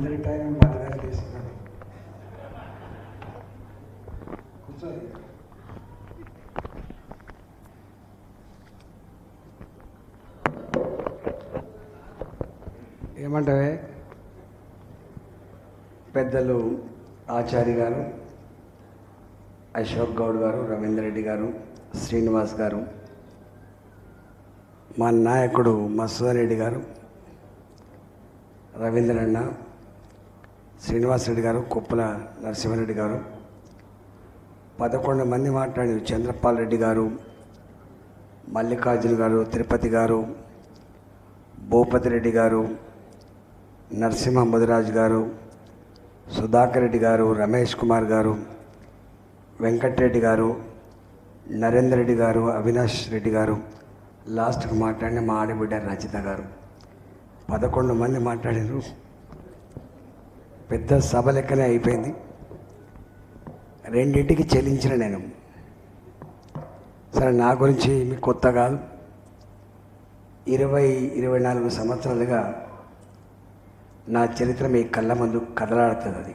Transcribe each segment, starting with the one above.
అందరి టైం బాగా తీసుకున్నాడు. కూర్చోదు ఏమంటావే? పెద్దలు ఆచార్య గారు అశోక్ గౌడ్ గారు రవీందర్ రెడ్డి గారు శ్రీనివాస్ గారు మా నాయకుడు మసూదరెడ్డి గారు రవీంద్రన్న శ్రీనివాసరెడ్డి గారు కుప్పల నరసింహారెడ్డి గారు పదకొండు మంది మాట్లాడారు చంద్రపాల్ రెడ్డి గారు మల్లికార్జున గారు తిరుపతి గారు భూపతి రెడ్డి గారు నరసింహ ముదిరాజు గారు సుధాకర్ రెడ్డి గారు రమేష్ కుమార్ గారు వెంకటరెడ్డి గారు నరేందర్ రెడ్డి గారు అవినాష్ రెడ్డి గారు లాస్ట్కి మాట్లాడిన మా ఆడబిడ్డ రచిత గారు. పదకొండు మంది మాట్లాడారు పెద్ద సభ లెక్కనే అయిపోయింది. రెండింటికి చెల్లించిన నేను. సరే నా గురించి మీకు కొత్త కాదు. ఇరవై ఇరవై నాలుగు సంవత్సరాలుగా నా చరిత్ర మీ కళ్ళ ముందు కదలాడుతుంది అది.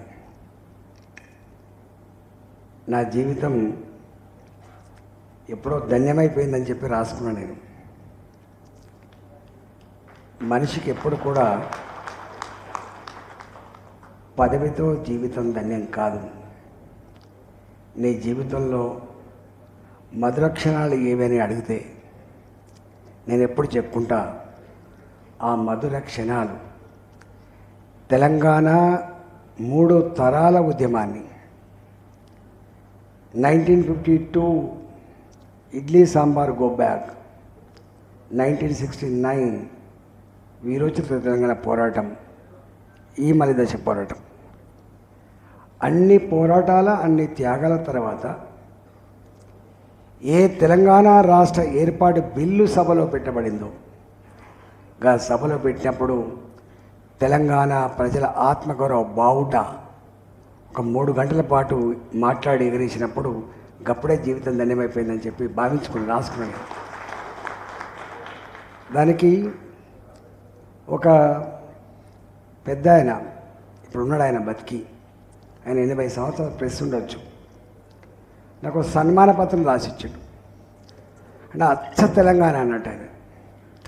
నా జీవితం ఎప్పుడో ధన్యమైపోయిందని చెప్పి రాసుకున్నాను నేను. మనిషికి ఎప్పుడు కూడా పదవితో జీవితం ధన్యం కాదు. నీ జీవితంలో మధుర క్షణాలు ఏవని అడిగితే నేను ఎప్పుడు చెప్పుకుంటా? ఆ మధుర క్షణాలు. తెలంగాణ మూడు తరాల ఉద్యమాన్ని. Nineteen fifty two idli sambar go back. Nineteen sixty nine వీరోచిత Telangana పోరాటం. ఈ మలిదశ పోరాటం. అన్ని పోరాటాల అన్ని త్యాగాల తర్వాత ఏ తెలంగాణ రాష్ట్ర ఏర్పాటు బిల్లు సభలో పెట్టబడిందో గా సభలో పెట్టినప్పుడు తెలంగాణ ప్రజల ఆత్మగౌరవ బావుట ఒక మూడు గంటల పాటు మాట్లాడి ఎగిరేసినప్పుడు గప్పుడే జీవితం ధన్యమైపోయిందని చెప్పి భావించుకుని రాసుకున్నాను దానికి ఒక పెద్ద ఆయన ఇప్పుడు ఉన్నాడు ఆయన బతికి ఆయన ఎనభై సంవత్సరాల ప్రెస్ ఉండొచ్చు. నాకు సన్మాన పత్రం రాసిచ్చాడు. అంటే అచ్చ తెలంగాణ అన్నట్టు ఆయన.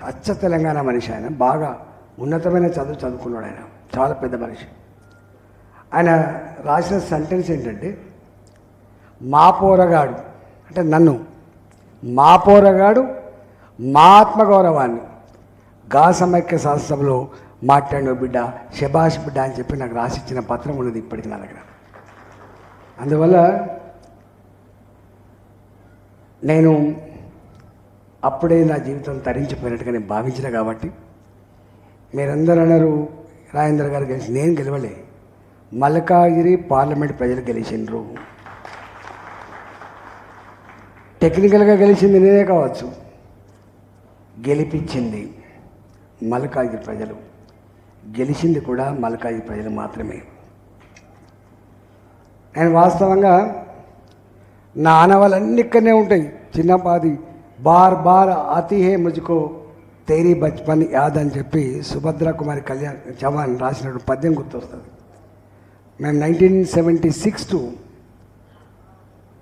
అచ్చ తెలంగాణ మనిషి ఆయన. బాగా ఉన్నతమైన చదువు చదువుకున్నాడు ఆయన. చాలా పెద్ద మనిషి. ఆయన రాసిన సెంటెన్స్ ఏంటంటే మా పోరగాడు అంటే నన్ను. మా పోరగాడు మా ఆత్మగౌరవాన్ని గా సమైక్య శాస్త్రంలో మాట్లాడిన బిడ్డ శభాష్ బిడ్డ అని చెప్పి నాకు రాసిచ్చిన పత్రం ఉన్నది ఇప్పటికి నా దగ్గర. అందువల్ల నేను అప్పుడే నా జీవితం తరించిపోయినట్టుగా నేను భావించిన కాబట్టి మీరందరూ అన్నారు రాజేంద్ర గారు గెలిచి నేను గెలవలే. మల్కాగిరి పార్లమెంట్ ప్రజలు గెలిచిండ్రు. టెక్నికల్గా గెలిచింది నేనే కావచ్చు. గెలిపించింది మల్కాగిరి ప్రజలు. గెలిచింది కూడా మలకాయి ప్రజలు మాత్రమే. నేను వాస్తవంగా నా ఆనవాళ్ళన్నీ ఇక్కడనే ఉంటాయి. చిన్నపాది బార్ బార్ అతిహే ముజుకో తేరీ బచ్పన్ యాద్ అని చెప్పి సుభద్ర కుమారి కళ్యాణ్ చవాన్ రాసినటువంటి పద్యం గుర్తొస్తుంది. మేము nineteen seventy six to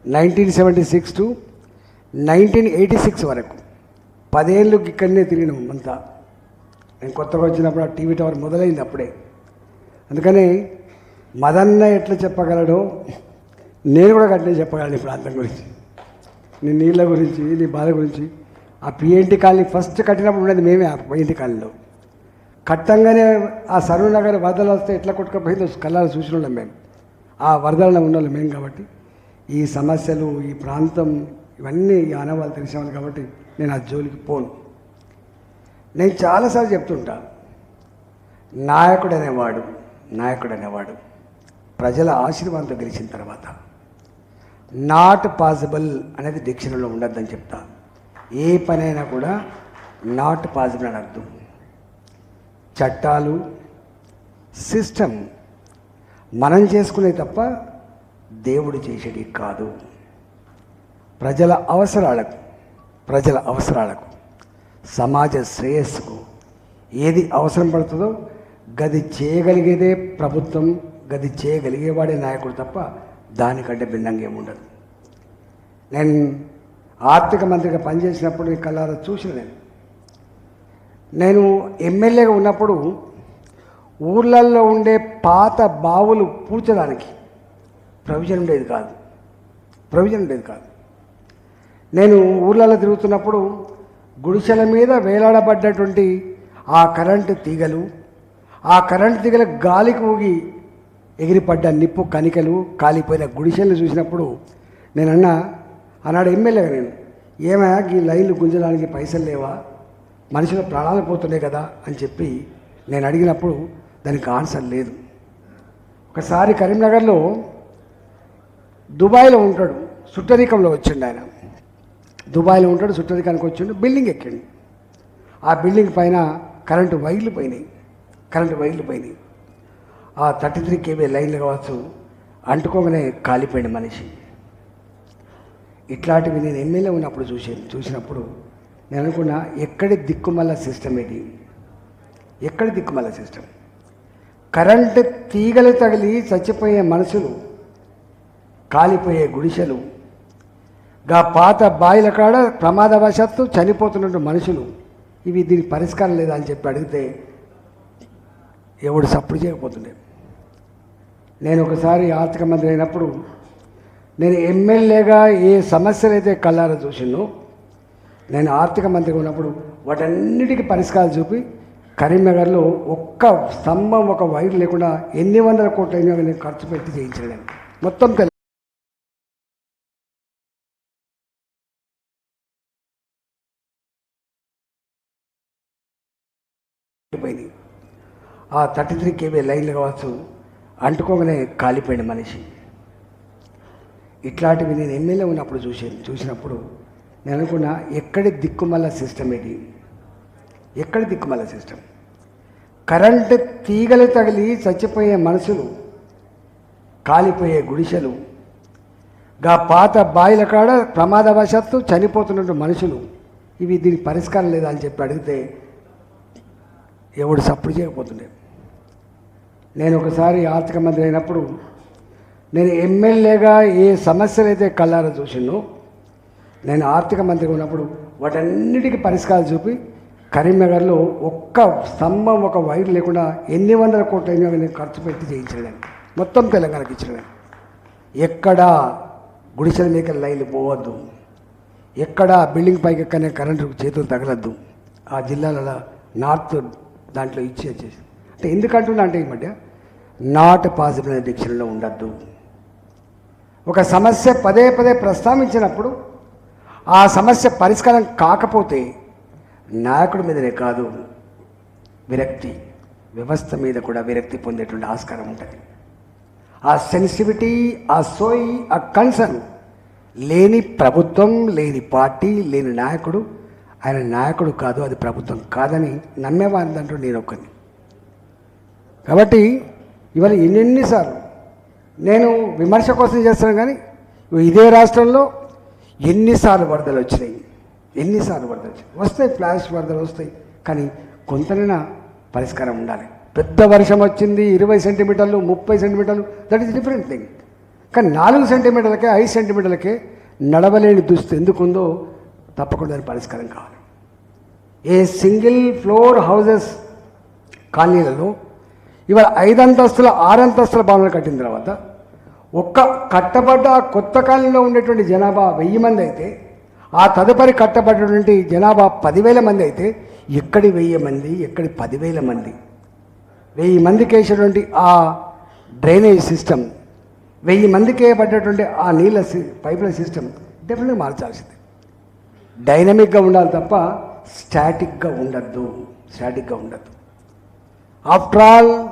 nineteen seventy six to nineteen eighty six వరకు పదేళ్ళు ఇక్కడనే తిరిగినాం అంతా. నేను కొత్తగా వచ్చినప్పుడు ఆ టీవీ టవర్ మొదలైంది అప్పుడే. అందుకని మదన్న ఎట్లా చెప్పగలడో నేను కూడా అట్లే చెప్పగలను ఈ ప్రాంతం గురించి. నీ నీళ్ళ గురించి నీ బాధ గురించి. ఆ పిఎన్టీ కాలనీ ఫస్ట్ కట్టినప్పుడు ఉండేది మేమే ఆ పిఎన్టీ కాలనీలో. కట్టంగానే ఆ సరూర్ నగర్ వరదలు వస్తే ఎట్లా కొట్టుకపోయిందో కళ్ళాలు చూసిన మేము. ఆ వరదలలో ఉన్నోళ్ళం మేము కాబట్టి. ఈ సమస్యలు ఈ ప్రాంతం ఇవన్నీ ఈ ఆనవాళ్ళు తెలిసేవాళ్ళు కాబట్టి నేను ఆ జోలికి పోను. నేను చాలాసార్లు చెప్తుంటా. నాయకుడు అనేవాడు నాయకుడు అనేవాడు ప్రజల ఆశీర్వాదంతో గెలిచిన తర్వాత నాట్ పాసిబుల్ అనేది డిక్షనరీలో ఉండద్దని చెప్తా. ఏ పనైనా కూడా నాట్ పాసిబుల్ అని అర్థం. చట్టాలు సిస్టమ్ మనం చేసుకునే తప్ప దేవుడు చేసేది కాదు. ప్రజల అవసరాలకు ప్రజల అవసరాలకు సమాజ శ్రేయస్సుకు ఏది అవసరం పడుతుందో గది చేయగలిగేదే ప్రభుత్వం గది చేయగలిగేవాడే నాయకుడు తప్ప దానికంటే భిన్నంగా ఏముండదు నేను ఆర్థిక మంత్రిగా పనిచేసినప్పుడు ఈ కళ్ళారా చూసిన నేను. నేను ఎమ్మెల్యేగా ఉన్నప్పుడు ఊర్లల్లో ఉండే పాత బావులు పూడ్చడానికి ప్రొవిజన్ ఉండేది కాదు. ప్రొవిజన్ ఉండేది కాదు. నేను ఊర్లలో తిరుగుతున్నప్పుడు గుడిసెల మీద వేలాడబడ్డటువంటి ఆ కరెంటు తీగలు ఆ కరెంటు తీగల గాలికి ఊగి ఎగిరిపడ్డ నిప్పు కనికలు కాలిపోయిన గుడిసెలను చూసినప్పుడు నేను అన్నా ఆనాడు ఎమ్మెల్యేగా నేను ఏమయ్యా ఈ లైన్లు గుంజడానికి పైసలు లేవా? మనుషుల ప్రాణాలు పోతున్నాయి కదా అని చెప్పి నేను అడిగినప్పుడు దానికి ఆన్సర్ లేదు. ఒకసారి కరీంనగర్లో దుబాయ్లో ఉంటాడు సుట్టరికంలో వచ్చిండు ఆయన దుబాయ్లో ఉంటాడు సుట్టరికానికి వచ్చిండు బిల్డింగ్ ఎక్కిండు. ఆ బిల్డింగ్ పైన కరెంటు వైర్లు పోయినాయి. కరెంటు వైర్లు పోయినాయి. ఆ థర్టీ త్రీ కేబీ లైన్లు కావచ్చు అంటుకోగానే కాలిపోయింది మనిషి. ఇట్లాంటివి నేను ఎమ్మెల్యే ఉన్నప్పుడు చూసాను చూసినప్పుడు నేను అనుకున్నా ఎక్కడి దిక్కుమల్ల సిస్టమ్ ఇది? ఎక్కడి దిక్కుమల్ల సిస్టమ్ కరెంటు తీగలు తగిలి చచ్చిపోయే మనుషులు కాలిపోయే గుడిసెలు గా పాత బాయిల కాడ ప్రమాదవశాత్తు చనిపోతున్న మనుషులు. ఇవి దీనికి పరిష్కారం లేదా అని చెప్పి అడిగితే ఎవడు సప్పుడు చేయకపోతుండే. నేను ఒకసారి ఆర్థిక మంత్రి అయినప్పుడు నేను ఎమ్మెల్యేగా ఏ సమస్యలు అయితే కళ్ళారా చూసినో నేను ఆర్థిక మంత్రిగా ఉన్నప్పుడు వాటన్నిటికీ పరిష్కారాలు చూపి కరీంనగర్లో ఒక్క స్తంభం ఒక వైర్ లేకుండా ఎన్ని వందల కోట్ల అయినా ఖర్చు పెట్టి చేయించాను నేను. మొత్తం తెలు ఆ థర్టీ త్రీ కేబీ లైన్లు కావచ్చు అంటుకోగానే కాలిపోయింది మనిషి. ఇట్లాంటివి నేను ఎమ్మెల్యే ఉన్నప్పుడు చూసి చూసినప్పుడు నేను అనుకున్నా ఎక్కడి దిక్కుమల్ల సిస్టమ్ ఇది? ఎక్కడి దిక్కుమల్ల సిస్టమ్ కరెంటు తీగలు తగిలి చచ్చిపోయే మనుషులు కాలిపోయే గుడిసెలు గా పాత బాయిల కాడ ప్రమాదవశాత్తు చనిపోతున్నటువంటి మనుషులు ఇవి దీనికి పరిష్కారం లేదా అని చెప్పి అడిగితే ఎవడు సప్పుడు చేయకపోతుండే. నేను ఒకసారి ఆర్థిక మంత్రి అయినప్పుడు నేను ఎమ్మెల్యేగా ఏ సమస్యలు అయితే కళ్ళారా చూసినో నేను ఆర్థిక మంత్రిగా ఉన్నప్పుడు వాటన్నిటికీ పరిష్కారాలు చూపి కరీంనగర్లో ఒక్క స్తంభం ఒక వైర్ లేకుండా ఎన్ని వందల కోట్ల నేను ఖర్చు పెట్టి చేయించలేను. మొత్తం తెలంగాణకి ఇచ్చిన ఎక్కడా గుడిసెల మీద లైన్లు పోవద్దు. ఎక్కడా బిల్డింగ్ పైకి ఎక్కనే కరెంటు చేతులు తగలద్దు. ఆ జిల్లాలలో నార్త్ దాంట్లో ఇచ్చి వచ్చేసి అంటే ఎందుకంటున్నా అంటే ఈ మధ్య నాట్ పాసిబుల్ అనే డిక్షన్లో ఉండద్దు. ఒక సమస్య పదే పదే ప్రస్తావించినప్పుడు ఆ సమస్య పరిష్కారం కాకపోతే నాయకుడి మీదనే కాదు విరక్తి వ్యవస్థ మీద కూడా విరక్తి పొందేటువంటి ఆస్కారం ఉంటుంది. ఆ సెన్సిటివిటీ ఆ సోయి ఆ కన్సర్న్ లేని ప్రభుత్వం లేని పార్టీ లేని నాయకుడు ఆయన నాయకుడు కాదు అది ప్రభుత్వం కాదని నమ్మేవారి దాంట్లో నేను ఒక్కని కాబట్టి ఇవాళ ఎన్నెన్నిసార్లు నేను విమర్శ కోసం చేస్తాను కానీ ఇదే రాష్ట్రంలో ఎన్నిసార్లు వరదలు వచ్చినాయి. ఎన్నిసార్లు వరదలు వచ్చినాయి. వస్తాయి ఫ్లాష్ వరదలు వస్తాయి కానీ కొంతనైనా పరిష్కారం ఉండాలి. పెద్ద వర్షం వచ్చింది ఇరవై సెంటీమీటర్లు ముప్పై సెంటీమీటర్లు దట్ ఈస్ డిఫరెంట్ థింగ్ కానీ నాలుగు సెంటీమీటర్లకే ఐదు సెంటీమీటర్లకే నడవలేని దుస్తు ఎందుకుందో తప్పకుండా దాని పరిష్కారం కావాలి. ఏ సింగిల్ ఫ్లోర్ హౌజెస్ కాలనీలలో ఇవాళ ఆరు అంతస్తుల భవనాలు కట్టిన తర్వాత ఒక్క కట్టబడ్డ కొత్త కాలనీలో ఉండేటువంటి జనాభా వెయ్యి మంది అయితే ఆ తదుపరి కట్టబడినటువంటి జనాభా పదివేల మంది అయితే ఎక్కడి వెయ్యి మంది ఎక్కడి పదివేల మంది? వెయ్యి మందికి వేసేటువంటి ఆ డ్రైనేజ్ సిస్టమ్ వెయ్యి మందికి వేయబడ్డటువంటి ఆ నీళ్ళ సి- పైపుల సిస్టమ్ డెఫినెట్గా మార్చాల్సింది. డైనమిక్గా ఉండాలి తప్ప స్టాటిక్గా ఉండద్దు. స్టాటిక్గా ఉండద్దు. After all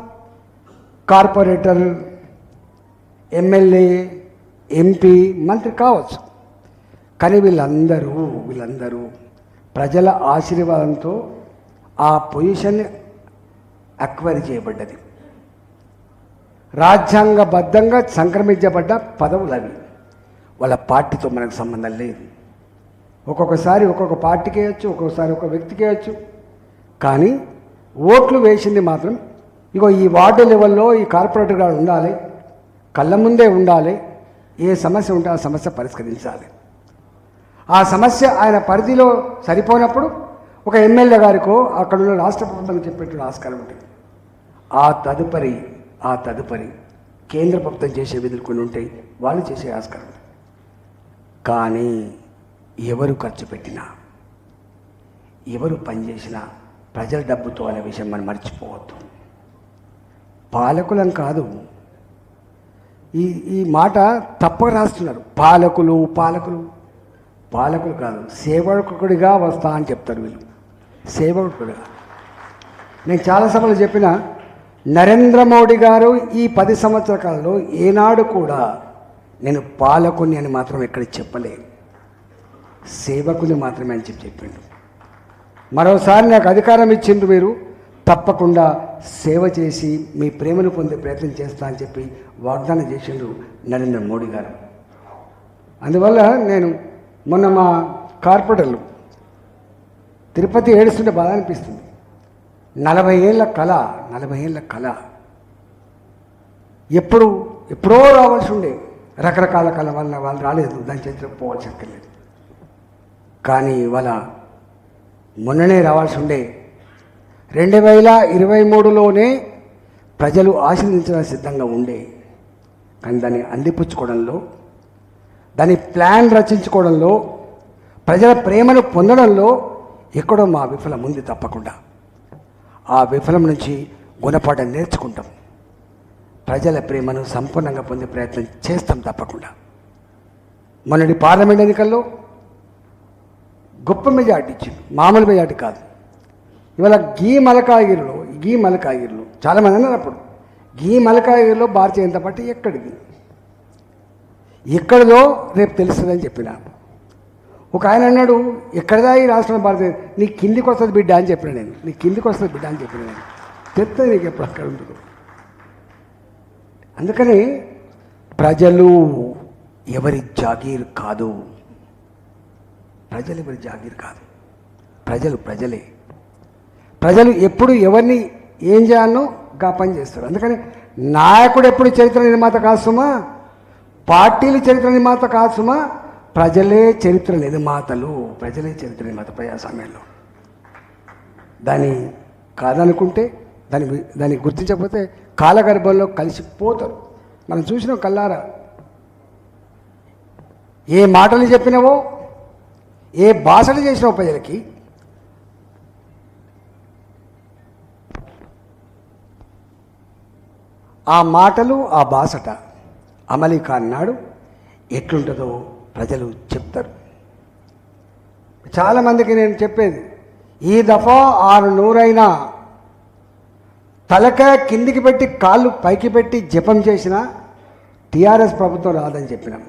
corporator MLA MP మంత్రి కావచ్చు. కానీ వీళ్ళందరూ వీళ్ళందరూ ప్రజల ఆశీర్వాదంతో ఆ పొజిషన్ అక్వైర్ చేయబడ్డది. రాజ్యాంగబద్ధంగా సంక్రమించబడ్డ పదవులు అవి వాళ్ళ పార్టీతో మనకు సంబంధం లేదు. ఒక్కొక్కసారి ఒక్కొక్క పార్టీకి వేయచ్చు ఒక్కొక్కసారి ఒక్కొక్క వ్యక్తికి వేయచ్చు కానీ ఓట్లు వేసింది మాత్రం ఇగో ఈ వార్డు లెవెల్లో ఈ కార్పొరేటర్ గారు ఉండాలి కళ్ళ ముందే ఉండాలి ఏ సమస్య ఉంటే ఆ సమస్య పరిష్కరించాలి. ఆ సమస్య ఆయన పరిధిలో సరిపోయినప్పుడు ఒక ఎమ్మెల్యే గారికో అక్కడ ఉన్న రాష్ట్ర ప్రభుత్వం చెప్పేట్టు ఆస్కారం ఉంటుంది. ఆ తదుపరి ఆ తదుపరి కేంద్ర ప్రభుత్వం చేసే విధులు కొన్ని ఉంటాయి వాళ్ళు చేసే ఆస్కారం. కానీ ఎవరు ఖర్చు పెట్టినా ఎవరు పనిచేసినా ప్రజల డబ్బుతో అనే విషయం మనం మర్చిపోవద్దు. పాలకులం కాదు. ఈ ఈ మాట తప్పక రాస్తున్నారు. పాలకులు పాలకులు. పాలకులు కాదు సేవకుడిగా వస్తా అని చెప్తారు వీళ్ళు. సేవకుడిగా. నేను చాలా సభలు చెప్పిన నరేంద్ర మోడీ గారు ఈ పది సంవత్సరాల కాలంలో ఏనాడు కూడా నేను పాలకుని అని మాత్రం ఎక్కడ చెప్పలేదు. సేవకుని మాత్రమే అని చెప్పి చెప్పిండు. మరోసారి నాకు అధికారం ఇచ్చిండ్రు మీరు తప్పకుండా సేవ చేసి మీ ప్రేమను పొందే ప్రయత్నం చేస్తా అని చెప్పి వాగ్దానం చేసిండ్రు నరేంద్ర మోడీ గారు. అందువల్ల నేను మొన్న మా కార్పొరేటర్లు తిరుపతి ఏడుస్తుంటే బాధ అనిపిస్తుంది. నలభై ఏళ్ళ కళ నలభై ఏళ్ళ కళ. ఎప్పుడు ఎప్పుడో రావాల్సి ఉండే రకరకాల కళ వల్ల వాళ్ళు రాలేదు దాని చరిత్ర పోవాల్సి అక్కర్లేదు. కానీ ఇవాళ మొన్ననే రావాల్సి ఉండే రెండు వేల ఇరవై మూడులోనే ప్రజలు ఆశీర్వదించడానికి సిద్ధంగా ఉండే. కానీ దాన్ని అందిపుచ్చుకోవడంలో దాని ప్లాన్ రచించుకోవడంలో ప్రజల ప్రేమను పొందడంలో ఎక్కడో మా విఫలం ఉంది తప్పకుండా. ఆ విఫలం నుంచి గుణపాఠం నేర్చుకుంటాం. ప్రజల ప్రేమను సంపూర్ణంగా పొందే ప్రయత్నం చేస్తాం తప్పకుండా. మొన్నటి పార్లమెంట్ ఎన్నికల్లో గొప్ప మెజార్టీ ఇచ్చింది. మామూలు మెజార్టీ కాదు. ఇవాళ గీ మలకాగిరిలో గీ మలకాగిరిలో చాలామంది అన్నారు అప్పుడు. గీ మలకాగిరిలో భారతీయ జనతా పార్టీ ఎక్కడిది? ఎక్కడిదో రేపు తెలుస్తుందని చెప్పిన. ఒక ఆయన అన్నాడు ఎక్కడదా ఈ రాష్ట్రం భారతీయ నీ కిందికి వస్తుంది బిడ్డ అని చెప్పిన నేను. నీ కిందికి వస్తుంది బిడ్డ అని చెప్పిన నేను. చెప్తే నీకు ఎప్పుడు అక్కడ ఉంటుంది. అందుకని ప్రజలు ఎవరి జాగీర్ కాదు. ప్రజలు ఎవరి జాగీర్ కాదు. ప్రజలు ప్రజలే. ప్రజలు ఎప్పుడు ఎవరిని ఏం చేయాలనో గా పని చేస్తారు. అందుకని నాయకుడు ఎప్పుడు చరిత్ర నిర్మాత కాదు సుమా. పార్టీలు చరిత్ర నిర్మాత కాదు సుమా. ప్రజలే చరిత్ర నిర్మాతలు ప్రజలే చరిత్ర నిర్మాత ప్రజాస్వామ్యంలో. దాన్ని కాదనుకుంటే దాన్ని దాన్ని గుర్తించకపోతే కాలగర్భంలో కలిసిపోతారు. మనం చూసినాం కల్లారా. ఏ మాటలు చెప్పినావో ఏ భాషలు చేసిన ప్రజలకి ఆ మాటలు ఆ బాసట అమలిక అన్నాడు ఎట్లుంటుందో ప్రజలు చెప్తారు. చాలామందికి నేను చెప్పేది ఈ దఫా ఆరు నూరైనా తలక కిందికి పెట్టి కాళ్ళు పైకి పెట్టి జపం చేసిన టీఆర్ఎస్ ప్రభుత్వం రాదని చెప్పినాం.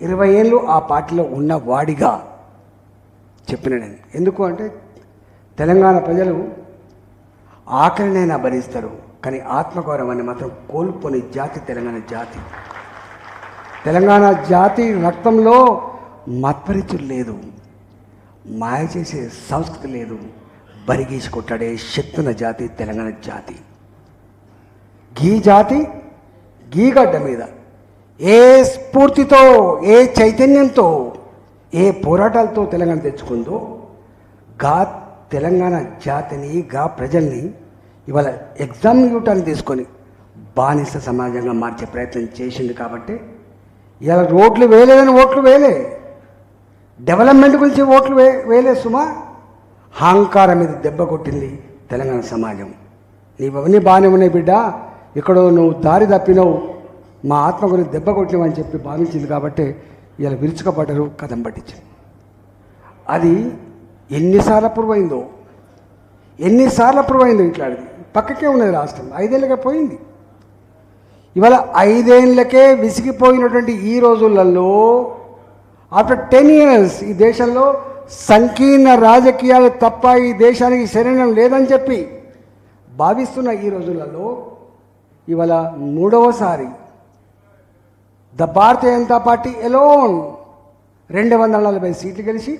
ఇరవై ఏళ్ళు ఆ పార్టీలో ఉన్న వాడిగా చెప్పిన ఎందుకు అంటే తెలంగాణ ప్రజలు ఆకలినైనా భరిస్తారు కానీ ఆత్మగౌరవాన్ని మాత్రం కోల్పోని జాతి తెలంగాణ జాతి. తెలంగాణ జాతి రక్తంలో మత్పరిచులు లేదు మాయ చేసే సంస్కృతి లేదు బరిగీసి కొట్టాడే శక్తున్న జాతి తెలంగాణ జాతి. గీ జాతి గీ గడ్డ మీద ఏ స్ఫూర్తితో ఏ చైతన్యంతో ఏ పోరాటాలతో తెలంగాణ తెచ్చుకుందో గా తెలంగాణ జాతిని గా ప్రజల్ని ఇవాళ ఎగ్జామ్ ఇవ్వటాన్ని తీసుకొని బానిస సమాజంగా మార్చే ప్రయత్నం చేసింది కాబట్టి ఇలా రోడ్లు వేయలేదని ఓట్లు వేయలే. డెవలప్మెంట్ గురించి ఓట్లు వే వేయలే సుమా. అహంకారం మీద దెబ్బ కొట్టింది తెలంగాణ సమాజం. నీవన్నీ బాగానే ఉన్నాయి బిడ్డ. ఇక్కడ నువ్వు దారి తప్పినవు. మా ఆత్మ గురించి దెబ్బ కొట్టినవని చెప్పి భావించింది కాబట్టి ఇలా విరుచుకపడ్డరు కథం పట్టించింది. అది ఎన్నిసార్లు అప్రూవ్ అయిందో ఎన్నిసార్లు అప్రూవ్ అయిందో ఇట్లాంటిది. పక్కకే ఉన్నది రాష్ట్రం ఐదేళ్ళకే పోయింది. ఇవాళ ఐదేళ్ళకే విసిగిపోయినటువంటి ఈ రోజులలో ఆఫ్టర్ టెన్ ఇయర్స్ ఈ దేశంలో సంకీర్ణ రాజకీయాలు తప్ప ఈ దేశానికి శరీరం లేదని చెప్పి భావిస్తున్న ఈ రోజులలో ఇవాళ మూడవసారి the Bharatiya Janata Party alone రెండు వందల నలభై సీట్లు గెలిచి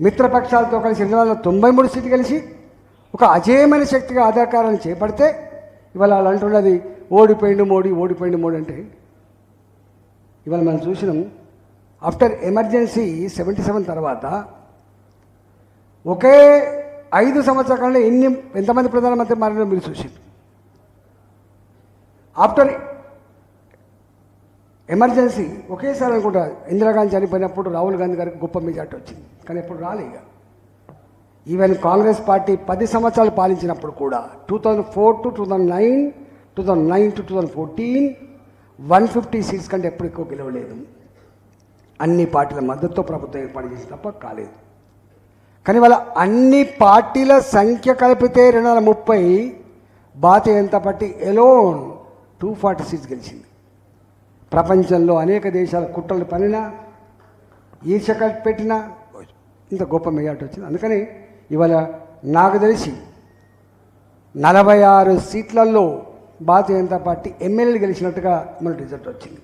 మిత్రపక్షాలతో కలిసి రెండు వందల తొంభై మూడు సీట్లు గెలిచి ఒక అజేయమైన శక్తిగా అధికారాన్ని చేపడితే ఇవాళ వాళ్ళు అంటున్నది ఓడిపోయిండు మోడీ ఓడిపోయిండు మోడీ అంటే ఇవాళ మనం చూసినాం ఆఫ్టర్ ఎమర్జెన్సీ సెవెంటీ సెవెన్ తర్వాత ఒకే ఐదు సంవత్సరాల ఎన్ని ఎంతమంది ప్రధానమంత్రి మారినారో మీరు చూసింది ఆఫ్టర్ ఎమర్జెన్సీ ఒకేసారి అనుకుంటా ఇందిరాగాంధీ చనిపోయినప్పుడు రాహుల్ గాంధీ గారికి గొప్ప మెజార్టీ వచ్చింది. కానీ ఎప్పుడు రాలే ఇక. ఈవెన్ కాంగ్రెస్ పార్టీ పది సంవత్సరాలు పాలించినప్పుడు కూడా two thousand four to two thousand nine two thousand nine to two thousand fourteen one fifty seats కంటే ఎప్పుడు ఎక్కువ గెలవలేదు. అన్ని పార్టీల మద్దతుతో ప్రభుత్వం ఏర్పాటు చేసి తప్ప కాలేదు. కానీ వాళ్ళ అన్ని పార్టీల సంఖ్య కలిపితే రెండు వందల ముప్పై Bharatiya Janata Party alone two forty seats గెలిచింది. ప్రపంచంలో అనేక దేశాల కుట్రలు పనినా ఈర్ష పెట్టినా ఇంత గొప్ప మెజార్టీ వచ్చింది. అందుకని ఇవాళ నాకు తెలిసి నలభై ఆరు సీట్లలో భారతీయ జనతా పార్టీ ఎమ్మెల్యేలు గెలిచినట్టుగా మన రిజల్ట్ వచ్చింది.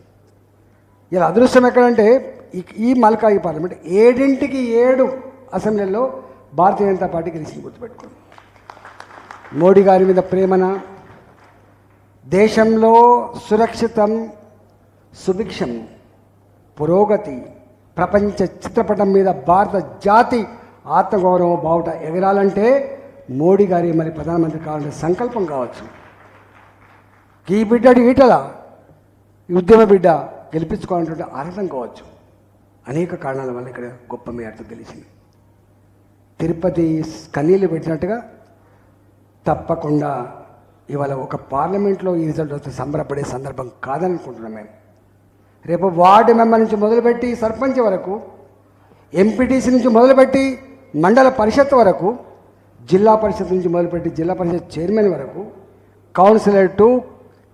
ఇలా అదృష్టం ఎక్కడంటే ఈ- ఈ మల్కాయి పార్లమెంట్ ఏడింటికి ఏడు అసెంబ్లీల్లో భారతీయ జనతా పార్టీ గెలిచింది గుర్తుపెట్టుకోండి. మోడీ గారి మీద ప్రేమన? దేశంలో సురక్షితం సుభిక్షం పురోగతి ప్రపంచ చిత్రపటం మీద భారత జాతి ఆత్మగౌరవం బావుట ఎగరాలంటే మోడీ గారి మరి ప్రధానమంత్రి కావాలంటే సంకల్పం కావచ్చు. ఈ బిడ్డడు ఈటల ఉద్యమ బిడ్డ గెలిపించుకోవాలంటే అర్హతం కావచ్చు. అనేక కారణాల వల్ల ఇక్కడ గొప్ప మేరతో గెలిచింది. తిరుపతి కన్నీళ్ళు పెట్టినట్టుగా తప్పకుండా ఇవాళ ఒక పార్లమెంట్లో ఈ రిజల్ట్ వస్తే సంబరపడే సందర్భం కాదనుకుంటున్నాం మేము. రేపు వార్డు మెంబర్ నుంచి మొదలుపెట్టి సర్పంచ్ వరకు ఎంపీటీసీ నుంచి మొదలుపెట్టి మండల పరిషత్ వరకు జిల్లా పరిషత్ నుంచి మొదలుపెట్టి జిల్లా పరిషత్ చైర్మన్ వరకు కౌన్సిలర్ టు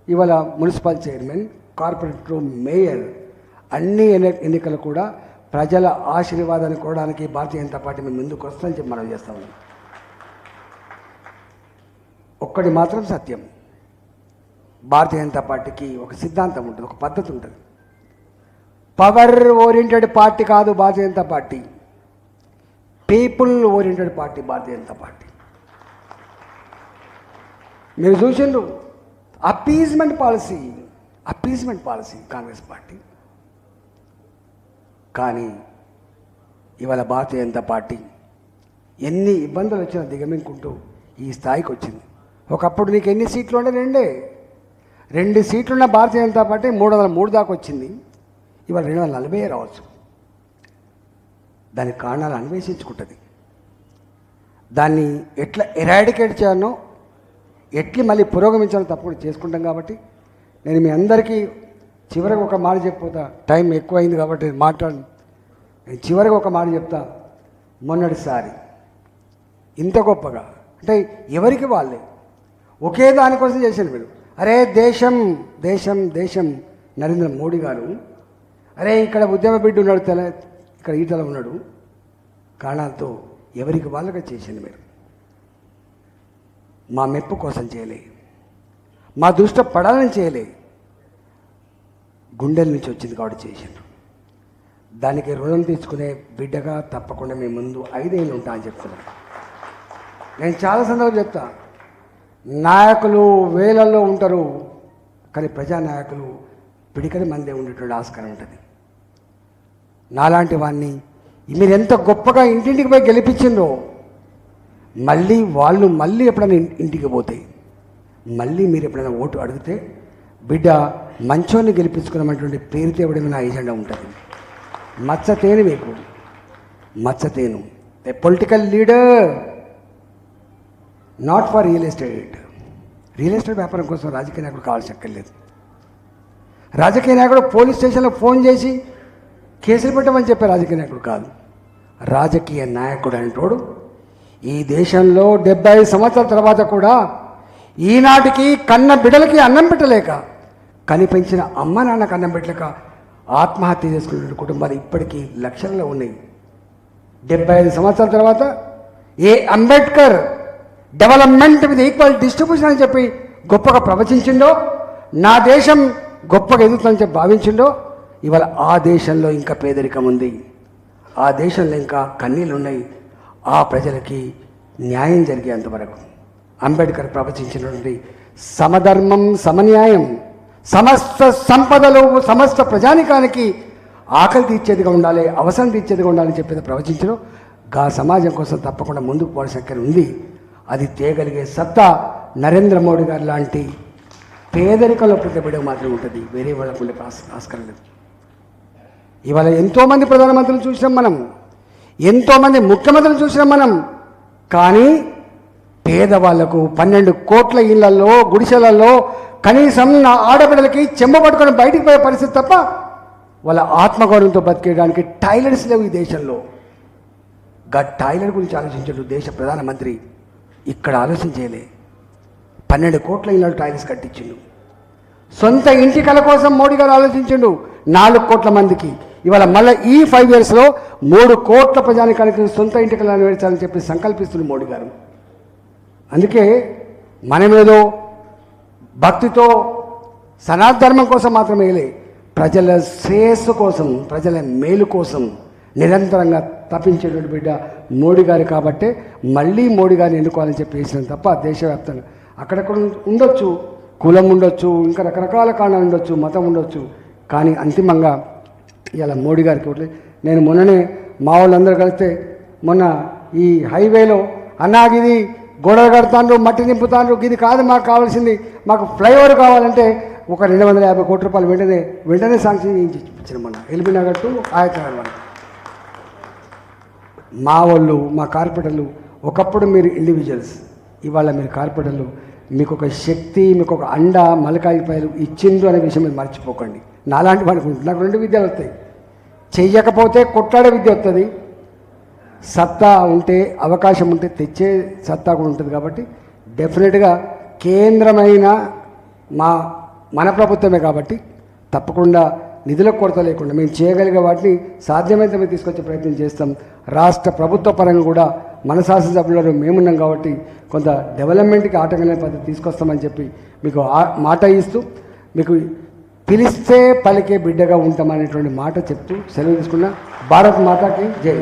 ఇవాళ municipal chairman corporate to mayor అన్ని ఎన్ని ఎన్నికలు కూడా ప్రజల ఆశీర్వాదాన్ని కోవడానికి భారతీయ జనతా పార్టీ మేము ముందుకు వస్తుందని చెప్పి మనం చేస్తాం ఒక్కటి మాత్రం సత్యం. భారతీయ జనతా పార్టీకి ఒక సిద్ధాంతం ఉంటుంది ఒక పద్ధతి ఉంటుంది. పవర్ ఓరియంటెడ్ పార్టీ కాదు Bharatiya Janata Party. People oriented party Bharatiya Janata Party. మీరు చూసిండ్రు? Appeasement policy appeasement policy Congress Party. కానీ ఇవాళ భారతీయ జనతా పార్టీ ఎన్ని ఇబ్బందులు వచ్చినా దిగమింకుంటూ ఈ స్థాయికి వచ్చింది. ఒకప్పుడు నీకు ఎన్ని సీట్లు ఉండే? రెండే. రెండు సీట్లున్న భారతీయ జనతా పార్టీ మూడు వందల మూడు దాకా వచ్చింది. ఇవాళ రెండు వందల నలభై రావచ్చు దాని కారణాలు అన్వేషించుకుంటుంది. దాన్ని ఎట్లా ఎరాడికేట్ చేయాలనో ఎట్లా మళ్ళీ పురోగమించాలో తప్పకుండా చేసుకుంటాం కాబట్టి నేను మీ అందరికీ చివరికి ఒక మాట చెప్పిపోతా టైం ఎక్కువైంది కాబట్టి మాట్లాడు నేను చివరికి ఒక మాట చెప్తా. మొన్నటిసారి ఇంత గొప్పగా అంటే ఎవరికి వాళ్ళే? ఒకే దానికోసం చేశాను మీరు. అరే దేశం దేశం దేశం. నరేంద్ర మోడీ గారు అరే ఇక్కడ ఉద్యమ బిడ్డ ఉన్నాడు తెల ఇక్కడ ఈటల ఉన్నాడు. కారణాలతో ఎవరికి వాళ్ళగా చేసింది మీరు? మా మెప్పు కోసం చేయలే. మా దృష్ట పడాలని చేయలే. గుండెల నుంచి వచ్చింది కాబట్టి చేసిండ్రు. దానికి రుణం తీసుకునే బిడ్డగా తప్పకుండా మీ ముందు ఐదేళ్ళు ఉంటా అని చెప్తున్నాను నేను చాలా సందర్భం చెప్తా. నాయకులు వేలల్లో ఉంటారు కానీ ప్రజానాయకులు పిడికడి మందే ఉండేటువంటి ఆస్కారం ఉంటుంది. నాలాంటి వాడిని మీరు ఎంత గొప్పగా ఇంటింటికి పోయి గెలిపించిండ్రో మళ్ళీ వాళ్ళు మళ్ళీ ఎప్పుడైనా ఇంటికి పోతాయి మళ్ళీ మీరు ఎప్పుడైనా ఓటు అడిగితే బిడ్డ మంచోని గెలిపించుకున్నటువంటి పేరుతో ఎవడైనా నా ఏజెండా ఉంటుంది. మచ్చతేను మీకు. మచ్చతేను a political leader. Not for real estate real estate వ్యాపారం కోసం రాజకీయ నాయకుడు కావాల్సి అక్కర్లేదు. రాజకీయ నాయకుడు పోలీస్ స్టేషన్లో ఫోన్ చేసి కేసులు పెట్టమని చెప్పే రాజకీయ నాయకుడు కాదు. రాజకీయ నాయకుడు అంటోడు ఈ దేశంలో డెబ్బై సంవత్సరాల తర్వాత కూడా ఈనాటికి కన్న బిడ్డలకి అన్నం పెట్టలేక కనిపించిన అమ్మ నాన్నకు అన్నం పెట్టలేక ఆత్మహత్య చేసుకునే కుటుంబాలు ఇప్పటికీ లక్షల్లో ఉన్నాయి. డెబ్బై ఐదు సంవత్సరాల తర్వాత a Ambedkar development with equal distribution అని చెప్పి గొప్పగా ప్రవచించిండో నా దేశం గొప్పగా ఎదుగుతుందని చెప్పి భావించిండో ఇవాళ ఆ దేశంలో ఇంకా పేదరికం ఉంది. ఆ దేశంలో ఇంకా కన్నీళ్ళు ఉన్నాయి ఆ ప్రజలకి న్యాయం జరిగేంతవరకు అంబేద్కర్ ప్రవచించినటువంటి సమధర్మం సమన్యాయం సమస్త సంపదలు సమస్త ప్రజానికానికి ఆకలి తీర్చేదిగా ఉండాలి అవసరం తీర్చేదిగా ఉండాలని చెప్పేది ప్రవచించడం గా సమాజం కోసం తప్పకుండా ముందుకు పోవాల్సిన అక్కడ ఉంది. అది తేగలిగే సత్తా నరేంద్ర మోడీ గారు లాంటి పేదరికంలో పుట్టిన మాత్రం మాత్రమే ఉంటుంది. వేరే వాళ్ళకు ఉండే ఆస్కారం లేదు. ఇవాళ ఎంతోమంది ప్రధానమంత్రులు చూసినాం మనం. ఎంతోమంది ముఖ్యమంత్రులు చూసినాం మనం. కానీ పేదవాళ్ళకు పన్నెండు కోట్ల ఇళ్ళలో గుడిసెలలో కనీసం నా ఆడబిడ్డలకి చెమ్మ పట్టుకొని బయటికి పోయే పరిస్థితి తప్ప వాళ్ళ ఆత్మగౌరవంతో బతికేయడానికి టైలర్స్ లేవు ఈ దేశంలో. గా టైలర్ గురించి ఆలోచించాడు దేశ ప్రధానమంత్రి. ఇక్కడ ఆలోచన పన్నెండు కోట్ల ఇళ్ళ టైలర్స్ కట్టించిండు. సొంత ఇంటి కల కోసం మోడీ గారు ఆలోచించిండు నాలుగు కోట్ల మందికి. ఇవాళ మళ్ళీ ఈ ఫైవ్ ఇయర్స్లో మూడు కోట్ల ప్రజానికానికి సొంత ఇంటి నెరవేర్చాలని చెప్పి సంకల్పిస్తుంది మోడీ గారు. అందుకే మనమేదో భక్తితో సనాతన కోసం మాత్రమే లే ప్రజల శ్రేయస్సు కోసం ప్రజల మేలు కోసం నిరంతరంగా తప్పించేటువంటి బిడ్డ మోడీ గారు కాబట్టే మళ్ళీ మోడీ గారిని ఎన్నుకోవాలని చెప్పి వేసినాం తప్ప దేశవ్యాప్తంగా. అక్కడక్కడ ఉండొచ్చు కులం ఉండొచ్చు ఇంకా రకరకాల కారణాలు ఉండొచ్చు మతం ఉండొచ్చు కానీ అంతిమంగా ఇలా మోడీ గారికి ఇవ్వట్లేదు నేను మొన్ననే మా వాళ్ళందరూ కలిస్తే మొన్న ఈ హైవేలో అన్నాగిది గోడలు కడతాండ్రు మట్టి నింపుతాండ్రు ఇది కాదు మాకు కావాల్సింది మాకు ఫ్లైఓవర్ కావాలంటే ఒక రెండు వందల యాభై కోట్ల రూపాయలు వెంటనే వెంటనే శాంక్షన్ చేయించి ఇచ్చారు మొన్న. ఎల్బీ నగర్ టు ఆయతనగర్ వరకు. మా వాళ్ళు మా కార్పొరేటర్లు ఒకప్పుడు మీరు ఇండివిజువల్స్ ఇవాళ మీరు కార్పొరేటర్లు మీకు ఒక శక్తి మీకు ఒక అండ మలకాయిపాయలు ఇచ్చిండ్రు అనే విషయం మీరు మర్చిపోకండి. నాలాంటి వాడికి ఉంటుంది నాకు రెండు విద్యలు వస్తాయి. చెయ్యకపోతే కొట్లాడే విద్య వస్తుంది సత్తా ఉంటే అవకాశం ఉంటే తెచ్చే సత్తా కూడా ఉంటుంది కాబట్టి డెఫినెట్గా కేంద్రమైన మా మన ప్రభుత్వమే కాబట్టి తప్పకుండా నిధుల కొరత లేకుండా మేము చేయగలిగే వాటిని సాధ్యమైతే మేము తీసుకొచ్చే ప్రయత్నం చేస్తాం. రాష్ట్ర ప్రభుత్వ పరంగా కూడా మన శాసనసభ్యులలో మేమున్నాం కాబట్టి కొంత డెవలప్మెంట్కి ఆటంకమైన పద్ధతి తీసుకొస్తామని చెప్పి మీకు ఆ- మాట ఇస్తూ మీకు పిలిస్తే పలికే బిడ్డగా ఉంటామనేటువంటి మాట చెప్తూ సెలవు తీసుకున్న. భారత్ మాతాకి జై.